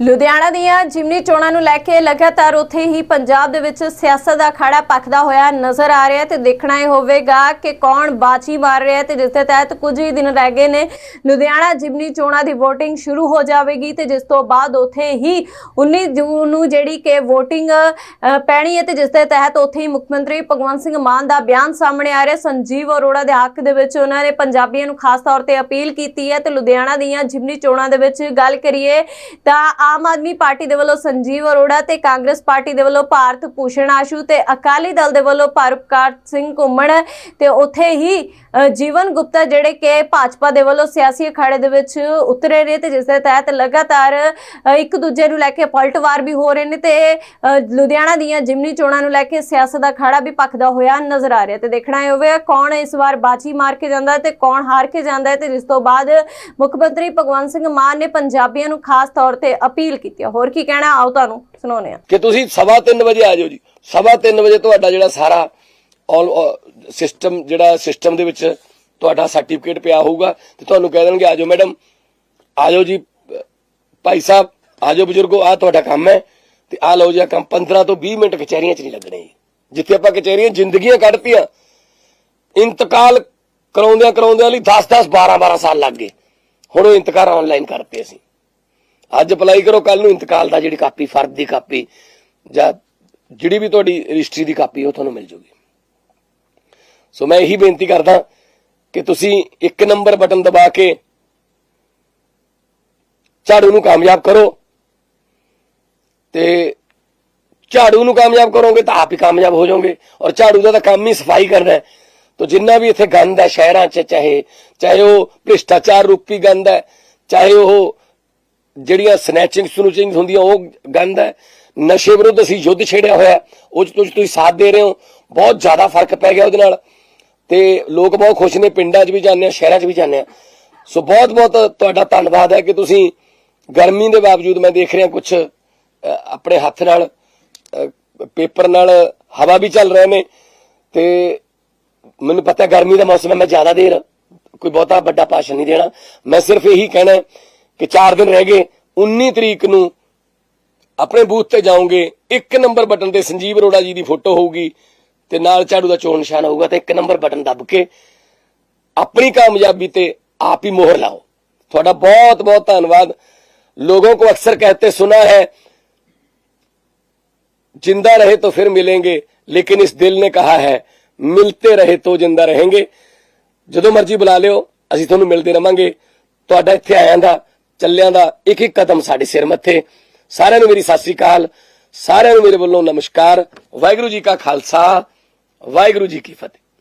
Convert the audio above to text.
ਲੁਧਿਆਣਾ ਦੀਆਂ ਜਿਮਨੀ ਚੋਣਾਂ ਨੂੰ ਲੈ ਕੇ ਲਗਾਤਾਰ ਉੱਥੇ ਹੀ ਪੰਜਾਬ ਦੇ ਵਿੱਚ ਸਿਆਸਤ ਦਾ ਖਾੜਾ ਪੱਕਦਾ ਹੋਇਆ ਨਜ਼ਰ ਆ ਰਿਹਾ ਹੈ ਤੇ ਦੇਖਣਾ ਇਹ ਹੋਵੇਗਾ ਕਿ ਕੌਣ ਬਾਜੀ ਮਾਰ ਰਿਹਾ ਹੈ ਤੇ ਜਿਸ ਦੇ ਤਹਿਤ ਕੁਝ ਹੀ ਦਿਨ ਰਹਿ ਗਏ ਨੇ। ਲੁਧਿਆਣਾ ਜਿਮਨੀ ਚੋਣਾਂ ਦੀ VOTING ਸ਼ੁਰੂ ਹੋ ਜਾਵੇਗੀ ਤੇ ਜਿਸ ਤੋਂ ਬਾਅਦ ਉੱਥੇ ਹੀ 19 ਜੂਨ ਨੂੰ ਜਿਹੜੀ ਕਿ VOTING ਪੈਣੀ ਹੈ ਤੇ ਜਿਸ ਦੇ ਤਹਿਤ ਉੱਥੇ ਹੀ ਮੁੱਖ ਮੰਤਰੀ ਭਗਵੰਤ ਸਿੰਘ ਮਾਨ ਦਾ ਬਿਆਨ ਸਾਹਮਣੇ ਆ ਰਿਹਾ ਸੰਜੀਵ ਅਰੋੜਾ ਦੇ ਹੱਕ ਦੇ ਵਿੱਚ ਉਹਨਾਂ ਨੇ ਪੰਜਾਬੀਆਂ ਨੂੰ ਖਾਸ ਤੌਰ ਤੇ ਅਪੀਲ ਕੀਤੀ ਹੈ ਤੇ ਲੁਧਿਆਣਾ ਦੀਆਂ ਜਿਮਨੀ ਚੋਣਾਂ ਦੇ ਵਿੱਚ ਗੱਲ ਕਰੀਏ ਤਾਂ ਆਮ ਆਦਮੀ ਪਾਰਟੀ ਦੇ ਵੱਲੋਂ ਸੰਜੀਵ ਅਰੋੜਾ ਤੇ ਕਾਂਗਰਸ ਪਾਰਟੀ ਦੇ ਵੱਲੋਂ ਭਾਰਤ ਭੂਸ਼ਣ ਆਸ਼ੂ ਤੇ ਅਕਾਲੀ ਦਲ ਦੇ ਵੱਲੋਂ ਪਰਪਕਾਰ ਸਿੰਘ ਘੁੰਮਣ ਤੇ ਉੱਥੇ ਹੀ ਜੀਵਨ ਗੁਪਤਾ ਜਿਹੜੇ ਕਿ ਭਾਜਪਾ ਦੇ ਵੱਲੋਂ ਸਿਆਸੀ ਅਖਾੜੇ ਦੇ ਵਿੱਚ ਉਤਰੇ ਨੇ ਤੇ ਜਿਸ ਦੇ ਤਹਿਤ ਲਗਾਤਾਰ ਇੱਕ ਦੂਜੇ ਨੂੰ ਲੈ ਕੇ ਪਲਟਵਾਰ ਵੀ ਹੋ ਰਹੇ ਨੇ ਤੇ ਲੁਧਿਆਣਾ ਦੀਆਂ ਜਿਮਨੀ ਚੋਣਾਂ ਨੂੰ ਲੈ ਕੇ ਸਿਆਸਤ ਦਾ ਅਖਾੜਾ ਵੀ ਪੱਕਦਾ ਹੋਇਆ ਨਜ਼ਰ ਆ ਰਿਹਾ ਤੇ ਦੇਖਣਾ ਇਹ ਹੋਵੇਗਾ ਕੌਣ ਇਸ ਵਾਰ ਬਾਜੀ ਮਾਰ ਕੇ ਜਾਂਦਾ ਹੈ ਤੇ ਕੌਣ ਹਾਰ ਕੇ ਜਾਂਦਾ ਹੈ ਤੇ ਜਿਸ ਤੋਂ ਬਾਅਦ ਮੁੱਖ ਮੰਤਰੀ ਭਗਵੰਤ ਸਿੰਘ ਮਾਨ ਨੇ ਪੰਜਾਬੀਆਂ ਨੂੰ ਖਾਸ ਤੌਰ ਤੇ ਅਪੀਲ ਕੀਤੀ ਹੈ ਹੋਰ ਕੀ ਕਹਿਣਾ? ਆਓ ਤੁਹਾਨੂੰ ਸੁਣਾਉਂਦੇ ਹਾਂ ਕਿ ਤੁਸੀਂ ਸਵਾ ਤਿੰਨ ਵਜੇ ਆ ਜਾਓ ਜੀ। ਸਵਾ ਤਿੰਨ ਵਜੇ ਤੁਹਾਡਾ ਜਿਹੜਾ ਸਾਰਾ ਆਲ ਸਿਸਟਮ ਜਿਹੜਾ ਸਿਸਟਮ ਦੇ ਵਿੱਚ ਤੁਹਾਡਾ ਸਰਟੀਫਿਕੇਟ ਪਿਆ ਹੋਊਗਾ ਤੇ ਤੁਹਾਨੂੰ ਕਹਿ ਦੇਣਗੇ, ਆ ਜਾਓ ਮੈਡਮ ਆ ਜਾਓ ਜੀ, ਭਾਈ ਸਾਹਿਬ, ਆ ਜਾਓ ਬਜ਼ੁਰਗੋ ਆ ਤੁਹਾਡਾ ਕੰਮ ਹੈ ਤੇ ਆ ਲਓ ਜੀ, ਆਹ ਕੰਮ 15 ਤੋਂ 20 ਮਿੰਟ ਕਚਹਿਰੀਆਂ 'ਚ ਨਹੀਂ ਲੱਗਣੇ ਜਿੱਥੇ ਆਪਾਂ ਕਚਹਿਰੀਆਂ ਜ਼ਿੰਦਗੀਆਂ ਕੱਢਤੀਆਂ, ਇੰਤਕਾਲ ਕਰਾਉਂਦਿਆਂ ਕਰਾਉਂਦਿਆਂ ਲਈ 10 10 12 12 ਸਾਲ ਲੱਗ ਗਏ। ਹੁਣ ਉਹ ਇੰਤਕਾਲ ਆਨਲਾਈਨ ਕਰਤੇ ਅਸੀਂ। ਅੱਜ ਅਪਲਾਈ ਕਰੋ ਕੱਲ ਨੂੰ ਇੰਤਕਾਲ ਦਾ ਜਿਹੜੀ ਕਾਪੀ ਫਰਦ ਦੀ ਕਾਪੀ ਜਾਂ ਜਿਹੜੀ ਵੀ ਤੁਹਾਡੀ ਰਜਿਸਟਰੀ ਦੀ ਕਾਪੀ, ਉਹ ਤੁਹਾਨੂੰ ਮਿਲ ਜੂਗੀ। ਸੋ ਮੈਂ ਇਹੀ ਬੇਨਤੀ ਕਰਦਾ ਕਿ ਤੁਸੀਂ ਇੱਕ ਨੰਬਰ ਬਟਨ ਦਬਾ ਕੇ ਝਾੜੂ ਨੂੰ ਕਾਮਯਾਬ ਕਰੋ ਤੇ ਝਾੜੂ ਨੂੰ ਕਾਮਯਾਬ ਕਰੋਗੇ ਤਾਂ ਆਪ ਹੀ ਕਾਮਯਾਬ ਹੋ ਜਾਓਗੇ ਔਰ ਝਾੜੂ ਦਾ ਤਾਂ ਕੰਮ ਹੀ ਸਫ਼ਾਈ ਕਰਨਾ ਹੈ। ਤੋ ਜਿੰਨਾ ਵੀ ਇੱਥੇ ਗੰਦ ਹੈ ਸ਼ਹਿਰਾਂ 'ਚ, ਚਾਹੇ ਚਾਹੇ ਉਹ ਭ੍ਰਿਸ਼ਟਾਚਾਰ ਰੂਪੀ ਗੰਦ ਹੈ, ਚਾਹੇ ਉਹ ਜਿਹੜੀਆਂ ਸਨੈਚਿੰਗ ਸਨੂਚਿੰਗ ਹੁੰਦੀਆਂ, ਉਹ ਗੰਦ ਹੈ। ਨਸ਼ੇ ਵਿਰੁੱਧ ਅਸੀਂ ਯੁੱਧ ਛੇੜਿਆ ਹੋਇਆ ਉਹ 'ਚ ਤੁਸੀਂ ਤੁਸੀਂ ਸਾਥ ਦੇ ਰਹੇ ਹੋ। ਬਹੁਤ ਜ਼ਿਆਦਾ ਫ਼ਰਕ ਪੈ ਗਿਆ ਉਹਦੇ ਨਾਲ। ਤੇ ਲੋਕ ਬਹੁਤ ਖੁਸ਼ ਨੇ, ਪਿੰਡਾਂ 'ਚ ਵੀ ਜਾਂਦੇ ਆ, ਸ਼ਹਿਰਾਂ 'ਚ ਵੀ ਜਾਂਦੇ ਆ। ਸੋ ਬਹੁਤ ਬਹੁਤ ਤੁਹਾਡਾ ਧੰਨਵਾਦ ਹੈ ਕਿ ਤੁਸੀਂ ਗਰਮੀ ਦੇ ਬਾਵਜੂਦ ਮੈਂ ਦੇਖ ਰਿਹਾ ਕੁਝ ਆਪਣੇ ਹੱਥ ਨਾਲ ਪੇਪਰ ਨਾਲ ਹਵਾ ਵੀ ਚੱਲ ਰਹੇ ਨੇ। ਤੇ ਮੈਨੂੰ ਪਤਾ ਗਰਮੀ ਦਾ ਮੌਸਮ ਹੈ, ਮੈਂ ਜ਼ਿਆਦਾ ਦੇਰ ਕੋਈ ਬਹੁਤਾ ਵੱਡਾ ਭਾਸ਼ਣ ਨਹੀਂ ਦੇਣਾ। ਮੈਂ ਸਿਰਫ ਇਹੀ ਕਹਿਣਾ ਕਿ 4 ਦਿਨ ਰਹਿ ਗਏ 19 ਤਰੀਕ ਨੂੰ ਆਪਣੇ ਬੂਥ ਤੇ ਜਾਓਗੇ ਇੱਕ ਨੰਬਰ ਬਟਨ ਤੇ ਸੰਜੀਵ ਅਰੋੜਾ ਜੀ ਦੀ ਫੋਟੋ ਹੋਊਗੀ ਤੇ ਨਾਲ ਝਾੜੂ ਦਾ ਚੋਣ ਨਿਸ਼ਾਨ ਹੋਊਗਾ ਤੇ ਇੱਕ ਨੰਬਰ ਬਟਨ ਦੱਬ ਕੇ ਆਪਣੀ ਕਾਮਯਾਬੀ ਤੇ ਆਪ ਹੀ ਮੋਹਰ ਲਾਓ ਤੁਹਾਡਾ ਬਹੁਤ ਬਹੁਤ ਧੰਨਵਾਦ लोगों को अक्सर कहते सुना है जिंदा रहे तो फिर मिलेंगे लेकिन इस दिल ने कहा है ਮਿਲਤੇ ਰਹੇ ਤੋ ਜਿੰਦਾ ਰਹੇਂਗੇ ਜਦੋਂ ਮਰਜ਼ੀ ਬੁਲਾ ਲਿਓ ਅਸੀਂ ਤੁਹਾਨੂੰ ਮਿਲਦੇ ਰਵਾਂਗੇ ਤੁਹਾਡਾ ਇੱਥੇ ਆਇਆਂ ਦਾ ਚੱਲਿਆਂ ਦਾ ਇੱਕ ਇੱਕ ਕਦਮ ਸਾਡੇ ਸਿਰ ਮੱਥੇ। ਸਾਰਿਆਂ ਨੂੰ ਮੇਰੀ ਸਤਿ ਸ੍ਰੀ ਅਕਾਲ। ਸਾਰਿਆਂ ਨੂੰ ਮੇਰੇ ਵੱਲੋਂ ਨਮਸਕਾਰ। ਵਾਹਿਗੁਰੂ ਜੀ ਕਾ ਖਾਲਸਾ। ਵਾਹਿਗੁਰੂ ਜੀ ਕੀ ਫਤਿਹ।